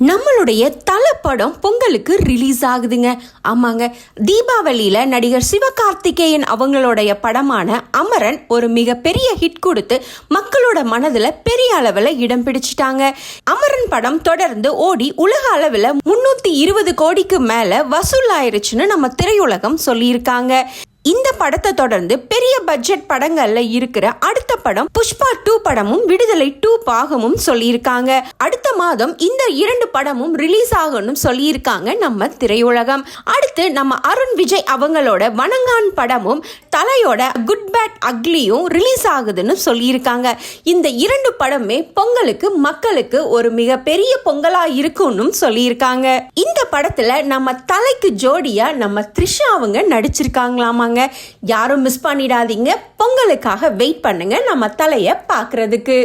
நம்மளுடைய தலைப்படம் பொங்கலுக்கு ரிலீஸ் ஆகுதுங்க. ஆமாங்க. தீபாவளியில் நடிகர் சிவகார்த்திகேயன் அவங்களுடைய படமான அமரன் ஒரு மிகப்பெரிய ஹிட் கொடுத்து மக்களோட மனதில் பெரிய அளவில் இடம் பிடிச்சிட்டாங்க. அமரன் படம் தொடர்ந்து ஓடி உலக அளவில் முன்னூற்றி இருபது கோடிக்கு மேலே வசூல் ஆயிருச்சுன்னு நம்ம திரையுலகம் சொல்லியிருக்காங்க. இந்த படத்தை தொடர்ந்து பெரிய பட்ஜெட் படங்கள்ல இருக்கிற அடுத்த படம் புஷ்பா டூ படமும் விடுதலை டூ பாகமும் சொல்லியிருக்காங்க. அடுத்த மாதம் இந்த இரண்டு படமும் ரிலீஸ் ஆகணும் சொல்லியிருக்காங்க நம்ம திரையுலகம். அடுத்து நம்ம அருண் விஜய் அவங்களோட வணங்கான் படமும் தலையோட குட் பேட் அக்லியும் ரிலீஸ் ஆகுதுன்னு சொல்லியிருக்காங்க. இந்த இரண்டு படமே பொங்கலுக்கு மக்களுக்கு ஒரு மிகப்பெரிய பொங்கலா இருக்கும்னு சொல்லியிருக்காங்க. இந்த படத்துல நம்ம தலைக்கு ஜோடியா நம்ம த்ரிஷா அவங்க நடிச்சிருக்காங்களாமாங்க. யாரும் மிஸ் பண்ணிடாதீங்க. பொங்கலுக்காக வெயிட் பண்ணுங்க நம்ம தலைய பார்க்கிறதுக்கு.